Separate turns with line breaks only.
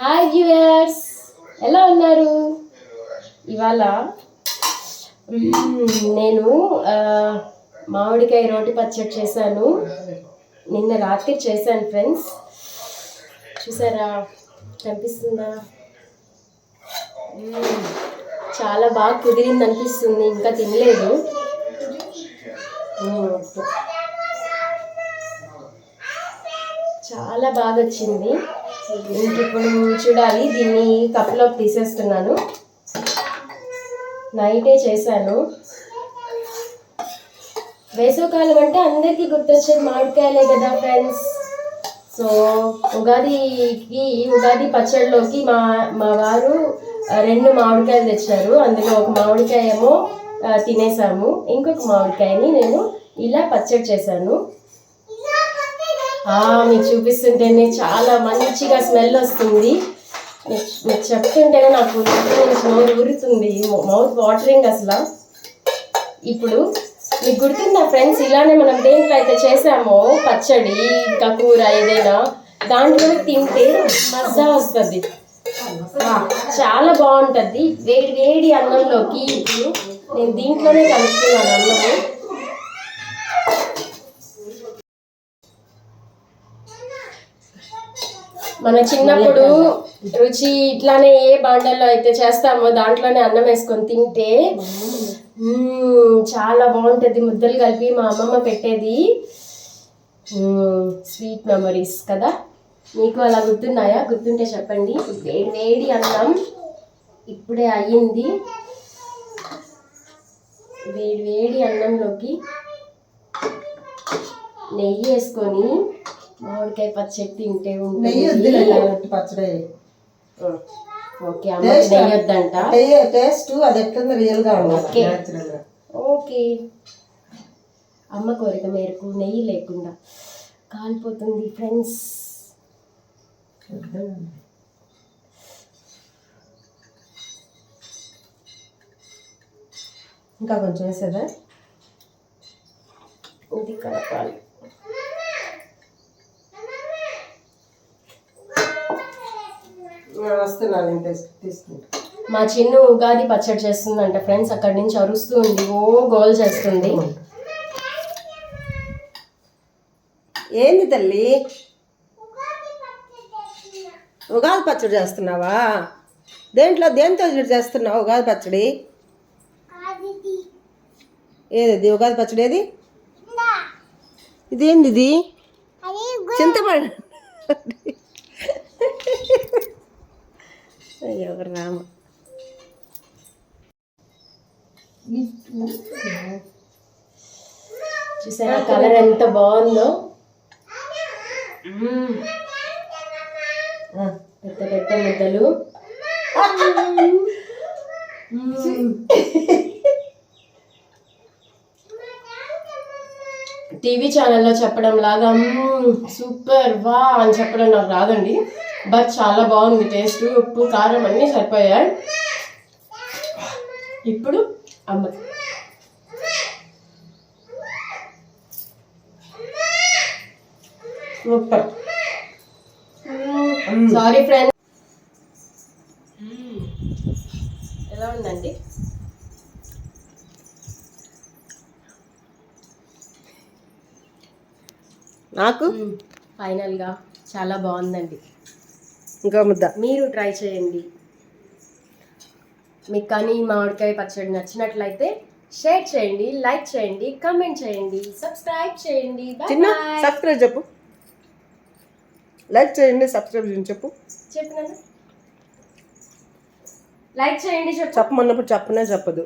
Hi viewers ఎలా ఉన్నారు? ఇవాళ నేను మామిడికాయ రోటి పచ్చడి చేశాను. నిన్న రాత్రి చేశాను ఫ్రెండ్స్ చూసారా? కనిపిస్తుందా? చాలా బాగా కుదిరింది అనిపిస్తుంది. ఇంకా తినలేదు. చాలా బాగా వచ్చింది. ఇప్పుడు చూడాలి. దీన్ని కప్లోకి తీసేస్తున్నాను. నైటే చేశాను. వేసవకాలం అంటే అందరికీ గుర్తొచ్చేది మామిడికాయలే కదా ఫ్రెండ్స్. సో ఉగాదికి ఉగాది పచ్చడిలోకి మా మా వారు రెండు మామిడికాయలు తెచ్చారు. అందులో ఒక మామిడికాయ ఏమో తినేసాము. ఇంకొక మామిడికాయని నేను ఇలా పచ్చడి చేశాను. మీకు చూపిస్తుంటేనే చాలా మంచిగా స్మెల్ వస్తుంది. మీకు మీకు చెప్తుంటేనే నాకు నోరు ఊరుతుంది. మౌత్ వాటరింగ్ అసలు. ఇప్పుడు మీకు గుర్తుందా ఫ్రెండ్స్? ఇలానే మనం దేంట్లో అయితే చేసామో పచ్చడి ఇంకా కూర ఏదైనా దాంట్లో తింటే మజా వస్తుంది. చాలా బాగుంటుంది. వేడి వేడి అన్నంలోకి ఇప్పుడు నేను దీంట్లోనే కలుపుతున్నాను అన్నము. మన చిన్నప్పుడు రుచి ఇట్లానే ఏ బాండల్లో అయితే చేస్తామో దాంట్లోనే అన్నం వేసుకొని తింటే చాలా బాగుంటుంది. ముద్దలు కలిపి మా అమ్మమ్మ పెట్టేది స్వీట్ మెమరీస్ కదా. మీకు అలా గుర్తున్నాయా? గుర్తుంటే చెప్పండి. వేడి వేడి అన్నం ఇప్పుడే అయ్యింది. వేడి వేడి అన్నంలోకి నెయ్యి వేసుకొని మామిడికాయ పచ్చడి తింటే
నెయ్యి పచ్చడి.
ఓకే అమ్మకి నెయ్యి వద్దంట.
నెయ్యి టేస్ట్ అది ఎట్లుందో రియల్గా ఉండాలి
ఓకే. ఓకే. అమ్మ కోరిక మేరకు నెయ్యి లేకుండా కాలిపోతుంది ఫ్రెండ్స్
ఇంకా కొంచెం వేసేదా?
ఇది కలపాలి.
వస్తున్నాను నేను తీసు- తీసుకుంటా.
మా చిన్ను ఉగాది పచ్చడి చేస్తుందంట ఫ్రెండ్స్ అక్కడి నుంచి అరుస్తూ ఉంది. ఓ గోల్ చేస్తుంది.
ఏంది తల్లి? ఉగాది పచ్చడి చేస్తున్నావా? దేంట్లో దేంతో చేస్తున్నావు ఉగాది పచ్చడి? ఏది ఉగాది పచ్చడి ఏది? ఇదేంది ఇది? చింతపండు. ఒక రామ
చూసారా కలర్ ఎంత బాగుందో? పెద్ద పెద్ద ముద్దలు. టీవీ ఛానల్లో చెప్పడం లాగా సూపర్ వా అని చెప్పడం నాకు రాదండి. బట్ చాలా బాగుంది టేస్ట్. ఉప్పు కారం అన్నీ సరిపోయాయి. ఇప్పుడు అమ్మకి
సూపర్.
Sorry friend. ఎలా ఉందండి?
నాకు?
ఫైనల్గా చాలా బాగుందండి.
ఇంకో ముద్ద.
మీరు ట్రై చేయండి. మీకు కానీ ఈ మామిడికాయ పచ్చడి నచ్చినట్లయితే షేర్ చేయండి లైక్ చేయండి కమెంట్ చేయండి సబ్స్క్రైబ్ చేయండి.
చిన్న. సబ్స్క్రైబ్ చెప్పు. లైక్ చేయండి సబ్స్క్రైబ్ చేయండి చెప్పు.
చెప్పినాను లైక్ చేయండి చెప్పు.
చెప్పమన్నప్పుడు చెప్పనే చెప్పదు.